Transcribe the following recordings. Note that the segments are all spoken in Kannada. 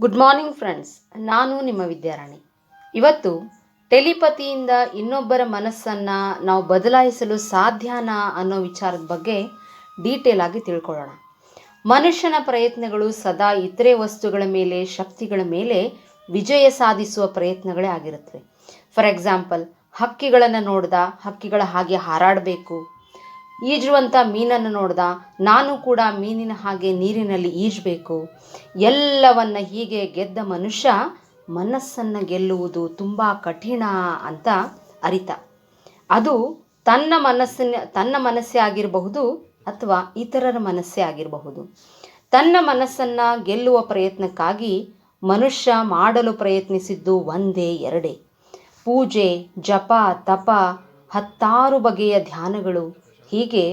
ಗುಡ್ ಮಾರ್ನಿಂಗ್ ಫ್ರೆಂಡ್ಸ್ ನಾನು ನಿಮ್ಮ ವಿದ್ಯಾರಾಣಿ. ಇವತ್ತು ಟೆಲಿಪತಿಯಿಂದ ಇನ್ನೊಬ್ಬರ ಮನಸ್ಸನ್ನು ನಾವು ಬದಲಾಯಿಸಲು ಸಾಧ್ಯನಾ ಅನ್ನೋ ವಿಚಾರದ ಬಗ್ಗೆ ಡೀಟೇಲ್ ಆಗಿ ತಿಳ್ಕೊಳ್ಳೋಣ. ಮನುಷ್ಯನ ಪ್ರಯತ್ನಗಳು ಸದಾ ಇತರೆ ವಸ್ತುಗಳ ಮೇಲೆ, ಶಕ್ತಿಗಳ ಮೇಲೆ ವಿಜಯ ಸಾಧಿಸುವ ಪ್ರಯತ್ನಗಳೇ ಆಗಿರುತ್ತವೆ. ಫಾರ್ ಎಕ್ಸಾಂಪಲ್ ಹಕ್ಕಿಗಳನ್ನು ನೋಡ್ದ, ಹಕ್ಕಿಗಳ ಹಾಗೆ ಹಾರಾಡಬೇಕು ಈಜುವಂಥ ಮೀನನ್ನು ನೋಡ್ದ, ನಾನು ಕೂಡ ಮೀನಿನ ಹಾಗೆ ನೀರಿನಲ್ಲಿ ಈಜಬೇಕು. ಎಲ್ಲವನ್ನ ಹೀಗೆ ಗೆದ್ದ ಮನುಷ್ಯ ಮನಸ್ಸನ್ನು ಗೆಲ್ಲುವುದು ತುಂಬ ಕಠಿಣ ಅಂತ ಅರಿತ. ಅದು ತನ್ನ ಮನಸ್ಸಿನ, ತನ್ನ ಮನಸ್ಸೇ ಆಗಿರಬಹುದು ಅಥವಾ ಇತರರ ಮನಸ್ಸೇ ಆಗಿರಬಹುದು. ತನ್ನ ಮನಸ್ಸನ್ನು ಗೆಲ್ಲುವ ಪ್ರಯತ್ನಕ್ಕಾಗಿ ಮನುಷ್ಯ ಮಾಡಲು ಪ್ರಯತ್ನಿಸಿದ್ದು ಒಂದೇ ಎರಡೇ. ಪೂಜೆ, ಜಪ, ತಪ ಹತ್ತಾರು ಬಗೆಯ ಧ್ಯಾನಗಳು ಹೀಗೆ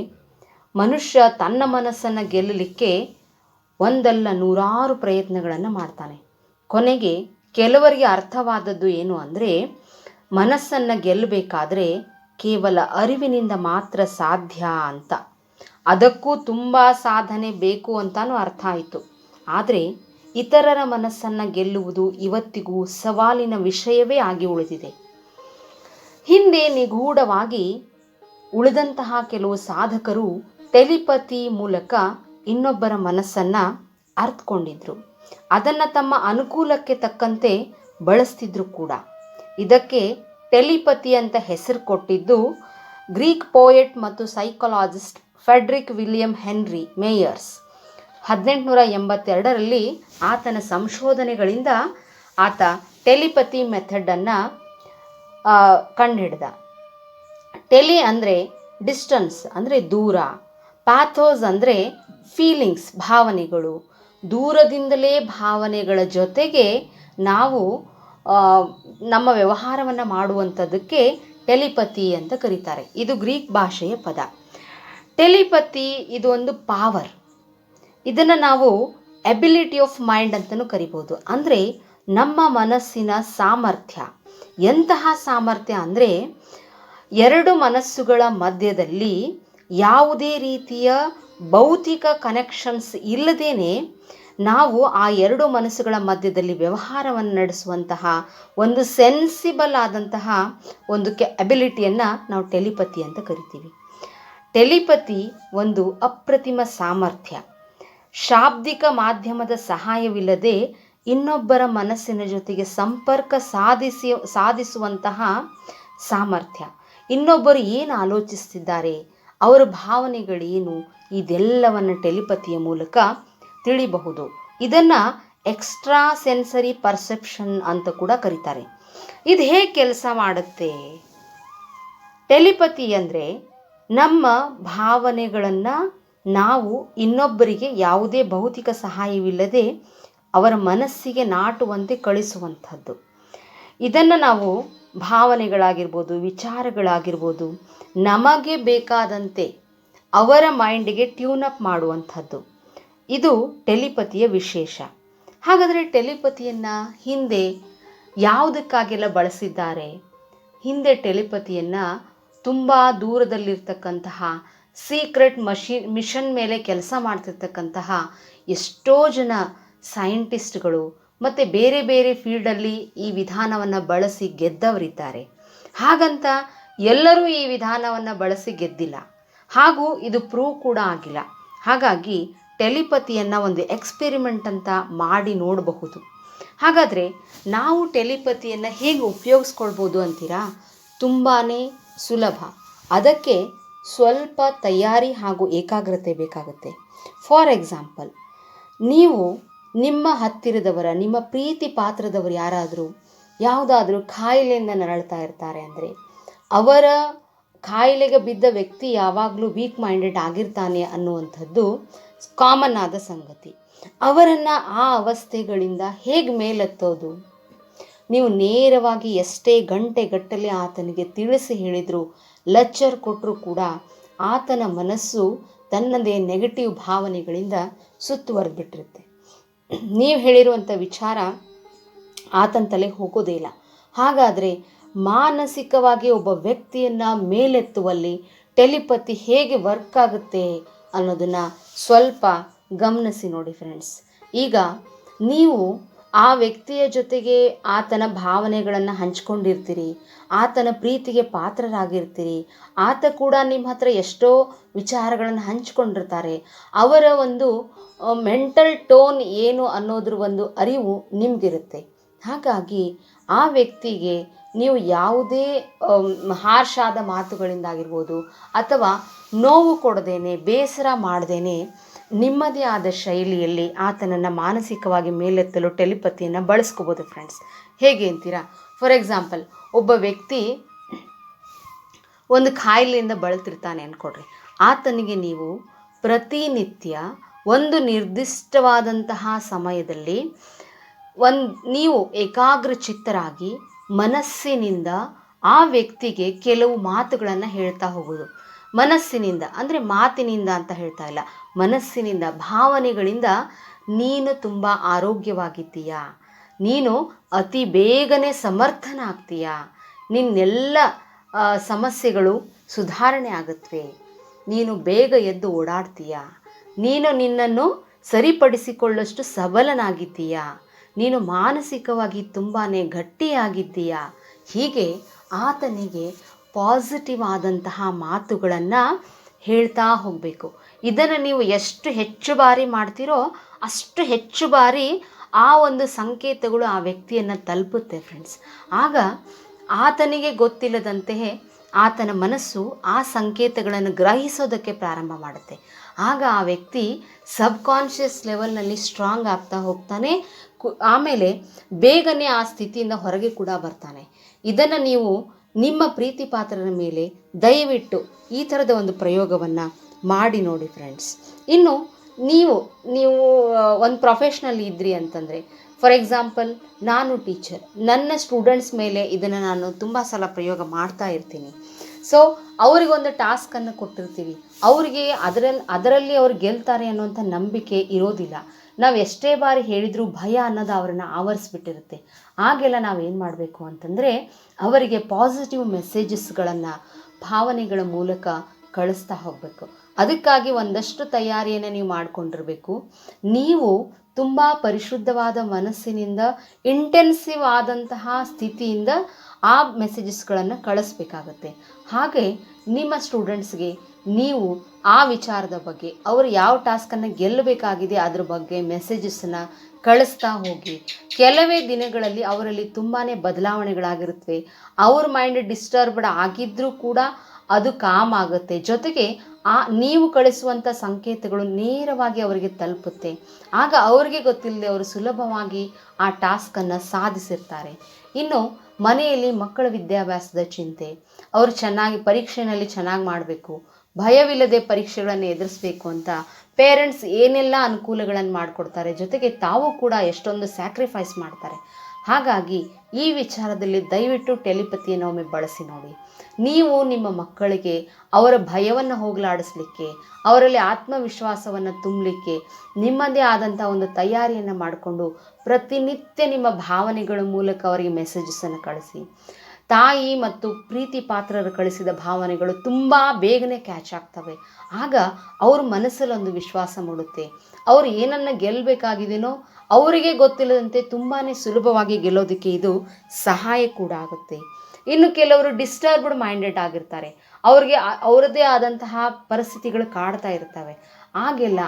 ಮನುಷ್ಯ ತನ್ನ ಮನಸ್ಸನ್ನು ಗೆಲ್ಲಲಿಕ್ಕೆ ಒಂದಲ್ಲ ನೂರಾರು ಪ್ರಯತ್ನಗಳನ್ನು ಮಾಡ್ತಾನೆ. ಕೊನೆಗೆ ಕೆಲವರಿಗೆ ಅರ್ಥವಾದದ್ದು ಏನು ಅಂದರೆ, ಮನಸ್ಸನ್ನು ಗೆಲ್ಲಬೇಕಾದ್ರೆ ಕೇವಲ ಅರಿವಿನಿಂದ ಮಾತ್ರ ಸಾಧ್ಯ ಅಂತ. ಅದಕ್ಕೂ ತುಂಬ ಸಾಧನೆ ಬೇಕು ಅಂತಲೂ ಅರ್ಥ ಆಯಿತು. ಆದರೆ ಇತರರ ಮನಸ್ಸನ್ನು ಗೆಲ್ಲುವುದು ಇವತ್ತಿಗೂ ಸವಾಲಿನ ವಿಷಯವೇ ಆಗಿ ಉಳಿದಿದೆ. ಹಿಂದೆ ನಿಗೂಢವಾಗಿ ಉಳಿದಂತಹ ಕೆಲವು ಸಾಧಕರು ಟೆಲಿಪತಿ ಮೂಲಕ ಇನ್ನೊಬ್ಬರ ಮನಸ್ಸನ್ನು ಅರ್ಥಕೊಂಡಿದ್ರು ಅದನ್ನು ತಮ್ಮ ಅನುಕೂಲಕ್ಕೆ ತಕ್ಕಂತೆ ಬಳಸ್ತಿದ್ರು ಕೂಡ. ಇದಕ್ಕೆ ಟೆಲಿಪತಿ ಅಂತ ಹೆಸರು ಕೊಟ್ಟಿದ್ದು ಗ್ರೀಕ್ ಪೋಯೆಟ್ ಮತ್ತು psychologist Frederic William Henry Myers. ಹದಿನೆಂಟುನೂರ ಎಂಬತ್ತೆರಡರಲ್ಲಿ ಆತನ ಸಂಶೋಧನೆಗಳಿಂದ ಆತ ಟೆಲಿಪತಿ ಮೆಥಡನ್ನು ಕಂಡುಹಿಡ್ದ. ಟೆಲಿ ಅಂದರೆ ಡಿಸ್ಟನ್ಸ್ ಅಂದರೆ ದೂರ. ಪ್ಯಾಥೋಸ್ ಅಂದರೆ ಫೀಲಿಂಗ್ಸ್, ಭಾವನೆಗಳು. ದೂರದಿಂದಲೇ ಭಾವನೆಗಳ ಜೊತೆಗೆ ನಾವು ನಮ್ಮ ವ್ಯವಹಾರವನ್ನು ಮಾಡುವಂಥದ್ದಕ್ಕೆ ಟೆಲಿಪತಿ ಅಂತ ಕರೀತಾರೆ. ಇದು ಗ್ರೀಕ್ ಭಾಷೆಯ ಪದ. ಟೆಲಿಪತಿ ಇದು ಒಂದು ಪಾವರ್ ಇದನ್ನು ನಾವು ಎಬಿಲಿಟಿ ಆಫ್ ಮೈಂಡ್ ಅಂತಲೂ ಕರಿಬೋದು. ಅಂದರೆ ನಮ್ಮ ಮನಸ್ಸಿನ ಸಾಮರ್ಥ್ಯ. ಎಂತಹ ಸಾಮರ್ಥ್ಯ ಅಂದರೆ ಎರಡು ಮನಸ್ಸುಗಳ ಮಧ್ಯದಲ್ಲಿ ಯಾವುದೇ ರೀತಿಯ ಭೌತಿಕ ಕನೆಕ್ಷನ್ಸ್ ಇಲ್ಲದೇನೆ ನಾವು ಆ ಎರಡು ಮನಸ್ಸುಗಳ ಮಧ್ಯದಲ್ಲಿ ವ್ಯವಹಾರವನ್ನು ನಡೆಸುವಂತಹ ಒಂದು ಸೆನ್ಸಿಬಲ್ ಆದಂತಹ ಒಂದು ಕೆ ಅಬಿಲಿಟಿಯನ್ನು ನಾವು ಟೆಲಿಪತಿ ಅಂತ ಕರಿತೀವಿ. ಟೆಲಿಪತಿ ಒಂದು ಅಪ್ರತಿಮ ಸಾಮರ್ಥ್ಯ. ಶಾಬ್ದಿಕ ಮಾಧ್ಯಮದ ಸಹಾಯವಿಲ್ಲದೆ ಇನ್ನೊಬ್ಬರ ಮನಸ್ಸಿನ ಜೊತೆಗೆ ಸಂಪರ್ಕ ಸಾಧಿಸಿ, ಸಾಧಿಸುವಂತಹ ಸಾಮರ್ಥ್ಯ. ಇನ್ನೊಬ್ಬರು ಏನು ಆಲೋಚಿಸ್ತಿದ್ದಾರೆ? ಅವರ ಭಾವನೆಗಳೇನು? ಇದೆಲ್ಲವನ್ನು ಟೆಲಿಪತಿಯ ಮೂಲಕ ತಿಳಿಬಹುದು. ಇದನ್ನು ಎಕ್ಸ್ಟ್ರಾ ಸೆನ್ಸರಿ ಪರ್ಸೆಪ್ಷನ್ ಅಂತ ಕೂಡ ಕರೀತಾರೆ. ಇದು ಹೇಗೆ ಕೆಲಸ ಮಾಡುತ್ತೆ? ಟೆಲಿಪತಿ ಅಂದರೆ ನಮ್ಮ ಭಾವನೆಗಳನ್ನು ನಾವು ಇನ್ನೊಬ್ಬರಿಗೆ ಯಾವುದೇ ಭೌತಿಕ ಸಹಾಯವಿಲ್ಲದೆ ಅವರ ಮನಸ್ಸಿಗೆ ನಾಟುವಂತೆ ಕಳಿಸುವಂಥದ್ದು. ಇದನ್ನು ನಾವು ಭಾವನೆಗಳಾಗಿರ್ಬೋದು, ವಿಚಾರಗಳಾಗಿರ್ಬೋದು, ನಮಗೆ ಬೇಕಾದಂತೆ ಅವರ ಮೈಂಡಿಗೆ ಟ್ಯೂನ್ ಅಪ್ ಮಾಡುವಂಥದ್ದು. ಇದು ಟೆಲಿಪತಿಯ ವಿಶೇಷ. ಹಾಗಾದರೆ ಟೆಲಿಪತಿಯನ್ನು ಹಿಂದೆ ಯಾವುದಕ್ಕಾಗೆಲ್ಲ ಬಳಸಿದ್ದಾರೆ? ಹಿಂದೆ ಟೆಲಿಪತಿಯನ್ನು ತುಂಬ ದೂರದಲ್ಲಿರ್ತಕ್ಕಂತಹ ಸೀಕ್ರೆಟ್ ಮಷಿನ್ ಮಿಷನ್ ಮೇಲೆ ಕೆಲಸ ಮಾಡ್ತಿರ್ತಕ್ಕಂತಹ ಎಷ್ಟೋ ಜನ ಸೈಂಟಿಸ್ಟ್ಗಳು ಮತ್ತು ಬೇರೆ ಬೇರೆ ಫೀಲ್ಡಲ್ಲಿ ಈ ವಿಧಾನವನ್ನು ಬಳಸಿ ಗೆದ್ದವರಿದ್ದಾರೆ. ಹಾಗಂತ ಎಲ್ಲರೂ ಈ ವಿಧಾನವನ್ನು ಬಳಸಿ ಗೆದ್ದಿಲ್ಲ. ಹಾಗೂ ಇದು ಪ್ರೂವ್ ಕೂಡ ಆಗಿಲ್ಲ. ಹಾಗಾಗಿ ಟೆಲಿಪತಿಯನ್ನು ಒಂದು ಎಕ್ಸ್ಪೆರಿಮೆಂಟ್ ಅಂತ ಮಾಡಿ ನೋಡಬಹುದು. ಹಾಗಾದರೆ ನಾವು ಟೆಲಿಪತಿಯನ್ನು ಹೇಗೆ ಉಪಯೋಗಿಸ್ಕೊಳ್ಬೋದು ಅಂತೀರಾ? ತುಂಬಾ ಸುಲಭ. ಅದಕ್ಕೆ ಸ್ವಲ್ಪ ತಯಾರಿ ಹಾಗೂ ಏಕಾಗ್ರತೆ ಬೇಕಾಗುತ್ತೆ. ಫಾರ್ ಎಕ್ಸಾಂಪಲ್ ನೀವು ನಿಮ್ಮ ಹತ್ತಿರದವರ, ನಿಮ್ಮ ಪ್ರೀತಿ ಪಾತ್ರದವರು ಯಾರಾದರೂ, ಯಾವುದಾದ್ರೂ ಖಾಯಿಲೆಯಿಂದ ನರಳ್ತಾ ಇರ್ತಾರೆ ಅಂದರೆ, ಅವರ ಕಾಯಿಲೆಗೆ ಬಿದ್ದ ವ್ಯಕ್ತಿ ಯಾವಾಗಲೂ ವೀಕ್ ಮೈಂಡೆಡ್ ಆಗಿರ್ತಾನೆ ಅನ್ನುವಂಥದ್ದು ಕಾಮನ್ ಆದ ಸಂಗತಿ. ಅವರನ್ನು ಆ ಅವಸ್ಥೆಗಳಿಂದ ಹೇಗೆ ಮೇಲೆತ್ತೋದು? ನೀವು ನೇರವಾಗಿ ಎಷ್ಟೇ ಗಂಟೆಗಟ್ಟಲೆ ಆತನಿಗೆ ತಿಳಿಸಿ ಹೇಳಿದ್ರು ಲೆಕ್ಚರ್ ಕೊಟ್ಟರೂ ಕೂಡ ಆತನ ಮನಸ್ಸು ತನ್ನದೇ ನೆಗೆಟಿವ್ ಭಾವನೆಗಳಿಂದ ಸುತ್ತುವರೆದ್ಬಿಟ್ಟಿರುತ್ತೆ ನೀವು ಹೇಳಿರುವಂಥ ವಿಚಾರ ಆತನ ತಲೆ ಹೋಗೋದೇ ಇಲ್ಲ. ಹಾಗಾದರೆ ಮಾನಸಿಕವಾಗಿ ಒಬ್ಬ ವ್ಯಕ್ತಿಯನ್ನು ಮೇಲೆತ್ತುವಲ್ಲಿ ಟೆಲಿಪತಿ ಹೇಗೆ ವರ್ಕ್ ಆಗುತ್ತೆ ಅನ್ನೋದನ್ನು ಸ್ವಲ್ಪ ಗಮನಿಸಿ ನೋಡಿ ಫ್ರೆಂಡ್ಸ್ ಈಗ ನೀವು ಆ ವ್ಯಕ್ತಿಯ ಜೊತೆಗೆ ಆತನ ಭಾವನೆಗಳನ್ನು ಹಂಚ್ಕೊಂಡಿರ್ತೀರಿ, ಆತನ ಪ್ರೀತಿಗೆ ಪಾತ್ರರಾಗಿರ್ತೀರಿ, ಆತ ಕೂಡ ನಿಮ್ಮ ಹತ್ರ ಎಷ್ಟೋ ವಿಚಾರಗಳನ್ನು ಹಂಚ್ಕೊಂಡಿರ್ತಾರೆ. ಅವರ ಒಂದು ಮೆಂಟಲ್ ಟೋನ್ ಏನು ಅನ್ನೋದ್ರ ಒಂದು ಅರಿವು ನಿಮಗಿರುತ್ತೆ. ಹಾಗಾಗಿ ಆ ವ್ಯಕ್ತಿಗೆ ನೀವು ಯಾವುದೇ ಹಾರ್ಷಾದ ಮಾತುಗಳಿಂದಾಗಿರ್ಬೋದು ಅಥವಾ ನೋವು ಕೊಡದೇನೆ, ಬೇಸರ ಮಾಡದೇನೆ ನಿಮ್ಮದೇ ಆದ ಶೈಲಿಯಲ್ಲಿ ಆತನನ್ನು ಮಾನಸಿಕವಾಗಿ ಮೇಲೆತ್ತಲು ಟೆಲಿಪತಿಯನ್ನು ಬಳಸ್ಕೋಬೋದು ಫ್ರೆಂಡ್ಸ್ ಹೇಗೆ ಅಂತೀರಾ? ಫಾರ್ ಎಕ್ಸಾಂಪಲ್ ಒಬ್ಬ ವ್ಯಕ್ತಿ ಒಂದು ಖಾಯಿಲೆಯಿಂದ ಬಳಲ್ತಿರ್ತಾನೆ ಅಂದ್ಕೊಡ್ರಿ ಆತನಿಗೆ ನೀವು ಪ್ರತಿನಿತ್ಯ ಒಂದು ನಿರ್ದಿಷ್ಟವಾದಂತಹ ಸಮಯದಲ್ಲಿ ಒಂದು ನೀವು ಏಕಾಗ್ರಚಿತ್ತರಾಗಿ ಮನಸ್ಸಿನಿಂದ ಆ ವ್ಯಕ್ತಿಗೆ ಕೆಲವು ಮಾತುಗಳನ್ನು ಹೇಳ್ತಾ ಹೋಗೋದು ಮನಸ್ಸಿನಿಂದ, ಅಂದರೆ ಮಾತಿನಿಂದ ಅಂತ ಹೇಳ್ತಾ ಇಲ್ಲ. ಮನಸ್ಸಿನಿಂದ, ಭಾವನೆಗಳಿಂದ ನೀನು ತುಂಬ ಆರೋಗ್ಯವಾಗಿದ್ದೀಯಾ? ನೀನು ಅತಿ ಬೇಗನೆ ಸಮರ್ಥನ ಆಗ್ತೀಯಾ ನಿನ್ನೆಲ್ಲ ಸಮಸ್ಯೆಗಳು ಸುಧಾರಣೆ ಆಗುತ್ತವೆ ನೀನು ಬೇಗ ಎದ್ದು ಓಡಾಡ್ತೀಯ? ನೀನು ನಿನ್ನನ್ನು ಸರಿಪಡಿಸಿಕೊಳ್ಳಷ್ಟು ಸಬಲನಾಗಿದ್ದೀಯ? ನೀನು ಮಾನಸಿಕವಾಗಿ ತುಂಬಾ ಗಟ್ಟಿಯಾಗಿದ್ದೀಯ? ಹೀಗೆ ಆತನಿಗೆ ಪಾಸಿಟಿವ್ ಆದಂತಹ ಮಾತುಗಳನ್ನು ಹೇಳ್ತಾ ಹೋಗಬೇಕು. ಇದನ್ನು ನೀವು ಎಷ್ಟು ಹೆಚ್ಚು ಬಾರಿ ಮಾಡ್ತೀರೋ ಅಷ್ಟು ಹೆಚ್ಚು ಬಾರಿ ಆ ಒಂದು ಸಂಕೇತಗಳು ಆ ವ್ಯಕ್ತಿಯನ್ನು ತಲುಪುತ್ತೆ ಫ್ರೆಂಡ್ಸ್ ಆಗ ಆತನಿಗೆ ಗೊತ್ತಿಲ್ಲದಂತೆಯೇ ಆತನ ಮನಸ್ಸು ಆ ಸಂಕೇತಗಳನ್ನು ಗ್ರಹಿಸೋದಕ್ಕೆ ಪ್ರಾರಂಭ ಮಾಡುತ್ತೆ. ಆಗ ಆ ವ್ಯಕ್ತಿ ಸಬ್ ಕಾನ್ಷಿಯಸ್ ಲೆವೆಲ್ನಲ್ಲಿ ಸ್ಟ್ರಾಂಗ್ ಆಗ್ತಾ ಹೋಗ್ತಾನೆ. ಆಮೇಲೆ ಬೇಗನೆ ಆ ಸ್ಥಿತಿಯಿಂದ ಹೊರಗೆ ಕೂಡ ಬರ್ತಾನೆ. ಇದನ್ನು ನೀವು ನಿಮ್ಮ ಪ್ರೀತಿ ಪಾತ್ರರ ಮೇಲೆ ದಯವಿಟ್ಟು ಈ ಥರದ ಒಂದು ಪ್ರಯೋಗವನ್ನು ಮಾಡಿ ನೋಡಿ ಫ್ರೆಂಡ್ಸ್ ಇನ್ನು ನೀವು ನೀವು ಒಂದು ಪ್ರೊಫೆಷ್ನಲ್ ಇದ್ರಿ ಅಂತಂದರೆ ಫಾರ್ ಎಕ್ಸಾಂಪಲ್ ನಾನು ಟೀಚರ್ ನನ್ನ ಸ್ಟೂಡೆಂಟ್ಸ್ ಮೇಲೆ ಇದನ್ನು ನಾನು ತುಂಬ ಸಲ ಪ್ರಯೋಗ ಮಾಡ್ತಾ ಇರ್ತೀನಿ. ಸೊ ಅವರಿಗೊಂದು ಟಾಸ್ಕನ್ನು ಕೊಟ್ಟಿರ್ತೀವಿ. ಅವರಿಗೆ ಅದರಲ್ಲಿ ಅದರಲ್ಲಿ ಅವ್ರು ಗೆಲ್ತಾರೆ ಅನ್ನುವಂಥ ನಂಬಿಕೆ ಇರೋದಿಲ್ಲ. ನಾವು ಎಷ್ಟೇ ಬಾರಿ ಹೇಳಿದರೂ ಭಯ ಅನ್ನೋದು ಅವರನ್ನು ಆವರಿಸ್ಬಿಟ್ಟಿರುತ್ತೆ. ಆಗೆಲ್ಲ ಏನು ಮಾಡಬೇಕು ಅಂತಂದರೆ ಅವರಿಗೆ ಪಾಸಿಟಿವ್ ಮೆಸೇಜಸ್ಗಳನ್ನು ಭಾವನೆಗಳ ಮೂಲಕ ಕಳಿಸ್ತಾ ಹೋಗಬೇಕು. ಅದಕ್ಕಾಗಿ ಒಂದಷ್ಟು ತಯಾರಿಯನ್ನು ನೀವು ಮಾಡಿಕೊಂಡಿರಬೇಕು. ನೀವು ತುಂಬ ಪರಿಶುದ್ಧವಾದ ಮನಸ್ಸಿನಿಂದ ಇಂಟೆನ್ಸಿವ್ ಆದಂತಹ ಸ್ಥಿತಿಯಿಂದ ಆ ಮೆಸೇಜಸ್ಗಳನ್ನು ಕಳಿಸ್ಬೇಕಾಗತ್ತೆ. ಹಾಗೆ ನಿಮ್ಮ ಸ್ಟೂಡೆಂಟ್ಸ್ಗೆ ನೀವು ಆ ವಿಚಾರದ ಬಗ್ಗೆ, ಅವರು ಯಾವ ಟಾಸ್ಕನ್ನು ಗೆಲ್ಲಬೇಕಾಗಿದೆ ಅದ್ರ ಬಗ್ಗೆ ಮೆಸೇಜಸ್ಸನ್ನು ಕಳಿಸ್ತಾ ಹೋಗಿ. ಕೆಲವೇ ದಿನಗಳಲ್ಲಿ ಅವರಲ್ಲಿ ತುಂಬಾ ಬದಲಾವಣೆಗಳಾಗಿರುತ್ತವೆ ಅವ್ರ ಮೈಂಡ್ ಡಿಸ್ಟರ್ಬ್ಡ್ ಆಗಿದ್ದರೂ ಕೂಡ ಅದು ಕಾಮ್ ಆಗುತ್ತೆ. ಜೊತೆಗೆ ಆ ನೀವು ಕಳಿಸುವಂಥ ಸಂಕೇತಗಳು ನೇರವಾಗಿ ಅವರಿಗೆ ತಲುಪುತ್ತೆ. ಆಗ ಅವ್ರಿಗೆ ಗೊತ್ತಿಲ್ಲದೆ ಅವರು ಸುಲಭವಾಗಿ ಆ ಟಾಸ್ಕನ್ನು ಸಾಧಿಸಿರ್ತಾರೆ. ಇನ್ನು ಮನೆಯಲ್ಲಿ ಮಕ್ಕಳ ವಿದ್ಯಾಭ್ಯಾಸದ ಚಿಂತೆ. ಅವರು ಚೆನ್ನಾಗಿ ಪರೀಕ್ಷೆಯಲ್ಲಿ ಚೆನ್ನಾಗಿ ಮಾಡಬೇಕು. ಭಯವಿಲ್ಲದೆ ಪರೀಕ್ಷೆಗಳನ್ನು ಎದುರಿಸಬೇಕು ಅಂತ ಪೇರೆಂಟ್ಸ್ ಏನೆಲ್ಲ ಅನುಕೂಲಗಳನ್ನು ಮಾಡಿಕೊಡ್ತಾರೆ, ಜೊತೆಗೆ ತಾವು ಕೂಡ ಎಷ್ಟೊಂದು ಸ್ಯಾಕ್ರಿಫೈಸ್ ಮಾಡ್ತಾರೆ. ಹಾಗಾಗಿ ಈ ವಿಚಾರದಲ್ಲಿ ದಯವಿಟ್ಟು ಟೆಲಿಪತಿಯನ್ನು ಒಮ್ಮೆ ಬಳಸಿ ನೋಡಿ. ನೀವು ನಿಮ್ಮ ಮಕ್ಕಳಿಗೆ ಅವರ ಭಯವನ್ನು ಹೋಗಲಾಡಿಸ್ಲಿಕ್ಕೆ, ಅವರಲ್ಲಿ ಆತ್ಮವಿಶ್ವಾಸವನ್ನು ತುಂಬಲಿಕ್ಕೆ, ನಿಮ್ಮದೇ ಆದಂಥ ಒಂದು ತಯಾರಿಯನ್ನು ಮಾಡಿಕೊಂಡು ಪ್ರತಿನಿತ್ಯ ನಿಮ್ಮ ಭಾವನೆಗಳ ಮೂಲಕ ಅವರಿಗೆ ಮೆಸೇಜಸನ್ನು ಕಳಿಸಿ. ತಾಯಿ ಮತ್ತು ಪ್ರೀತಿ ಪಾತ್ರರು ಕಳಿಸಿದ ಭಾವನೆಗಳು ತುಂಬ ಬೇಗನೆ ಕ್ಯಾಚ್ ಆಗ್ತವೆ. ಆಗ ಅವ್ರ ಮನಸ್ಸಲ್ಲಿ ಒಂದು ವಿಶ್ವಾಸ ಮೂಡುತ್ತೆ. ಅವರು ಏನನ್ನು ಗೆಲ್ಲಬೇಕಾಗಿದೆಯೋ ಅವರಿಗೆ ಗೊತ್ತಿಲ್ಲದಂತೆ ತುಂಬಾ ಸುಲಭವಾಗಿ ಗೆಲ್ಲೋದಕ್ಕೆ ಇದು ಸಹಾಯ ಕೂಡ ಆಗುತ್ತೆ. ಇನ್ನು ಕೆಲವರು ಡಿಸ್ಟರ್ಬ್ಡ್ ಮೈಂಡೆಡ್ ಆಗಿರ್ತಾರೆ. ಅವ್ರಿಗೆ ಅವರದೇ ಆದಂತಹ ಪರಿಸ್ಥಿತಿಗಳು ಕಾಡ್ತಾ ಇರ್ತವೆ. ಆಗೆಲ್ಲ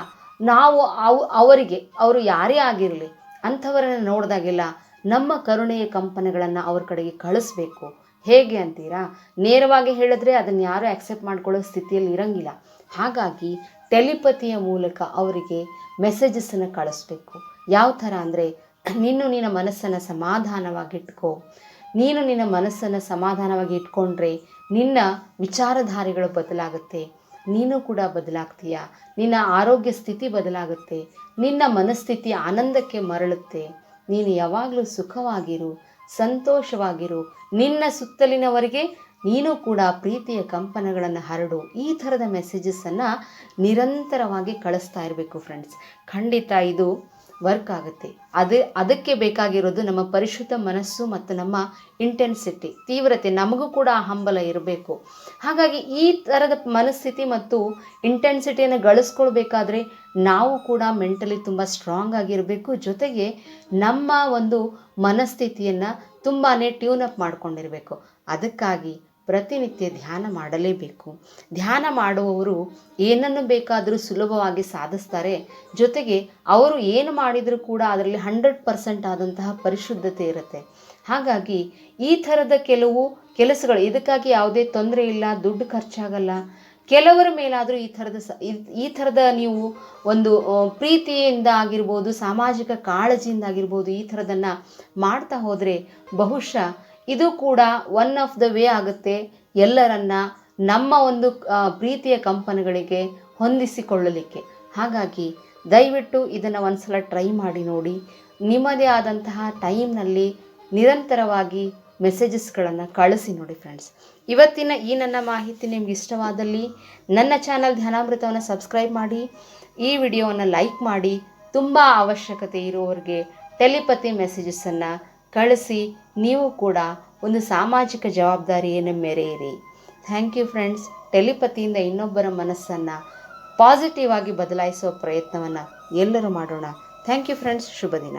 ನಾವು ಅವು, ಅವರಿಗೆ, ಅವರು ಯಾರೇ ಆಗಿರಲಿ ಅಂಥವರನ್ನು ನೋಡಿದಾಗೆಲ್ಲ ನಮ್ಮ ಕರುಣೆಯ ಕಂಪನಗಳನ್ನು ಅವ್ರ ಕಡೆಗೆ ಕಳಿಸ್ಬೇಕು. ಹೇಗೆ ಅಂತೀರಾ? ನೇರವಾಗಿ ಹೇಳಿದ್ರೆ ಅದನ್ನು ಯಾರೂ ಆಕ್ಸೆಪ್ಟ್ ಮಾಡ್ಕೊಳ್ಳೋ ಸ್ಥಿತಿಯಲ್ಲಿ ಇರಂಗಿಲ್ಲ. ಹಾಗಾಗಿ ಟೆಲಿಪತಿಯ ಮೂಲಕ ಅವರಿಗೆ ಮೆಸೇಜಸ್ಸನ್ನು ಕಳಿಸ್ಬೇಕು. ಯಾವ ಥರ ಅಂದರೆ, ನೀನು ನಿನ್ನ ಮನಸ್ಸನ್ನು ಸಮಾಧಾನವಾಗಿಟ್ಕೋ. ನೀನು ನಿನ್ನ ಮನಸ್ಸನ್ನು ಸಮಾಧಾನವಾಗಿ ಇಟ್ಕೊಂಡ್ರೆ ನಿನ್ನ ವಿಚಾರಧಾರೆಗಳು ಬದಲಾಗುತ್ತೆ. ನೀನು ಕೂಡ ಬದಲಾಗ್ತೀಯ? ನಿನ್ನ ಆರೋಗ್ಯ ಸ್ಥಿತಿ ಬದಲಾಗುತ್ತೆ. ನಿನ್ನ ಮನಸ್ಥಿತಿ ಆನಂದಕ್ಕೆ ಮರಳುತ್ತೆ. ನೀನು ಯಾವಾಗಲೂ ಸುಖವಾಗಿರು, ಸಂತೋಷವಾಗಿರು. ನಿನ್ನ ಸುತ್ತಲಿನವರಿಗೆ ನೀನು ಕೂಡ ಪ್ರೀತಿಯ ಕಂಪನಗಳನ್ನು ಹರಡು. ಈ ಥರದ ಮೆಸೇಜಸನ್ನು ನಿರಂತರವಾಗಿ ಕಳಿಸ್ತಾ ಇರಬೇಕು ಫ್ರೆಂಡ್ಸ್ ಖಂಡಿತ ಇದು ವರ್ಕ್ ಆಗುತ್ತೆ. ಅದು, ಅದಕ್ಕೆ ಬೇಕಾಗಿರೋದು ನಮ್ಮ ಪರಿಶುದ್ಧ ಮನಸ್ಸು ಮತ್ತು ನಮ್ಮ ಇಂಟೆನ್ಸಿಟಿ ತೀವ್ರತೆ. ನಮಗೂ ಕೂಡ ಆ ಹಂಬಲ ಇರಬೇಕು. ಹಾಗಾಗಿ ಈ ಥರದ ಮನಸ್ಥಿತಿ ಮತ್ತು ಇಂಟೆನ್ಸಿಟಿಯನ್ನು ಗಳಿಸ್ಕೊಳ್ಬೇಕಾದ್ರೆ ನಾವು ಕೂಡ ಮೆಂಟಲಿ ತುಂಬ ಸ್ಟ್ರಾಂಗ್ ಆಗಿರಬೇಕು. ಜೊತೆಗೆ ನಮ್ಮ ಒಂದು ಮನಸ್ಥಿತಿಯನ್ನು ತುಂಬಾ ಟ್ಯೂನ್ ಅಪ್ ಮಾಡ್ಕೊಂಡಿರಬೇಕು. ಅದಕ್ಕಾಗಿ ಪ್ರತಿನಿತ್ಯ ಧ್ಯಾನ ಮಾಡಲೇಬೇಕು. ಧ್ಯಾನ ಮಾಡುವವರು ಏನನ್ನು ಬೇಕಾದರೂ ಸುಲಭವಾಗಿ ಸಾಧಿಸ್ತಾರೆ. ಜೊತೆಗೆ ಅವರು ಏನು ಮಾಡಿದರೂ ಕೂಡ ಅದರಲ್ಲಿ ಹಂಡ್ರೆಡ್ ಪರ್ಸೆಂಟ್ ಆದಂತಹ ಪರಿಶುದ್ಧತೆ ಇರುತ್ತೆ. ಹಾಗಾಗಿ ಈ ಥರದ ಕೆಲವು ಕೆಲಸಗಳು, ಇದಕ್ಕಾಗಿ ಯಾವುದೇ ತೊಂದರೆ ಇಲ್ಲ, ದುಡ್ಡು ಖರ್ಚಾಗಲ್ಲ, ಕೆಲವರ ಮೇಲಾದರೂ ಈ ಥರದ ಸ, ಈ- ಥರದ ನೀವು ಒಂದು ಪ್ರೀತಿಯಿಂದ ಆಗಿರ್ಬೋದು, ಸಾಮಾಜಿಕ ಕಾಳಜಿಯಿಂದ ಆಗಿರ್ಬೋದು ಈ ಥರದನ್ನು ಮಾಡ್ತಾ ಹೋದರೆ ಬಹುಶಃ ಇದು ಕೂಡ ಒನ್ ಆಫ್ ದ ವೇ ಆಗುತ್ತೆ ಎಲ್ಲರನ್ನ ನಮ್ಮ ಒಂದು ಪ್ರೀತಿಯ ಕಂಪನಿಗಳಿಗೆ ಹೊಂದಿಸಿಕೊಳ್ಳಲಿಕ್ಕೆ. ಹಾಗಾಗಿ ದಯವಿಟ್ಟು ಇದನ್ನು ಒಂದ್ಸಲ ಟ್ರೈ ಮಾಡಿ ನೋಡಿ. ನಿಮ್ಮದೇ ಆದಂತಹ ಟೈಮ್ನಲ್ಲಿ ನಿರಂತರವಾಗಿ ಮೆಸೇಜಸ್ಗಳನ್ನು ಕಳಿಸಿ ನೋಡಿ ಫ್ರೆಂಡ್ಸ್ ಇವತ್ತಿನ ಈ ನನ್ನ ಮಾಹಿತಿ ನಿಮ್ಗೆ ಇಷ್ಟವಾದಲ್ಲಿ ನನ್ನ ಚಾನಲ್ ಧ್ಯಾನಾಮೃತವನ್ನು ಸಬ್ಸ್ಕ್ರೈಬ್ ಮಾಡಿ. ಈ ವಿಡಿಯೋವನ್ನು ಲೈಕ್ ಮಾಡಿ. ತುಂಬ ಅವಶ್ಯಕತೆ ಇರುವವರಿಗೆ ಟೆಲಿಪತಿ ಮೆಸೇಜಸನ್ನು ಕಳಿಸಿ. ನೀವು ಕೂಡ ಒಂದು ಸಾಮಾಜಿಕ ಜವಾಬ್ದಾರಿಯನ್ನು ಮೆರೆಯಿರಿ. ಥ್ಯಾಂಕ್ ಯು ಫ್ರೆಂಡ್ಸ್ ಟೆಲಿಪತಿಯಿಂದ ಇನ್ನೊಬ್ಬರ ಮನಸ್ಸನ್ನು ಪಾಸಿಟಿವ್ ಆಗಿ ಬದಲಾಯಿಸುವ ಪ್ರಯತ್ನವನ್ನು ಎಲ್ಲರೂ ಮಾಡೋಣ. ಥ್ಯಾಂಕ್ ಯು ಫ್ರೆಂಡ್ಸ್ ಶುಭ ದಿನ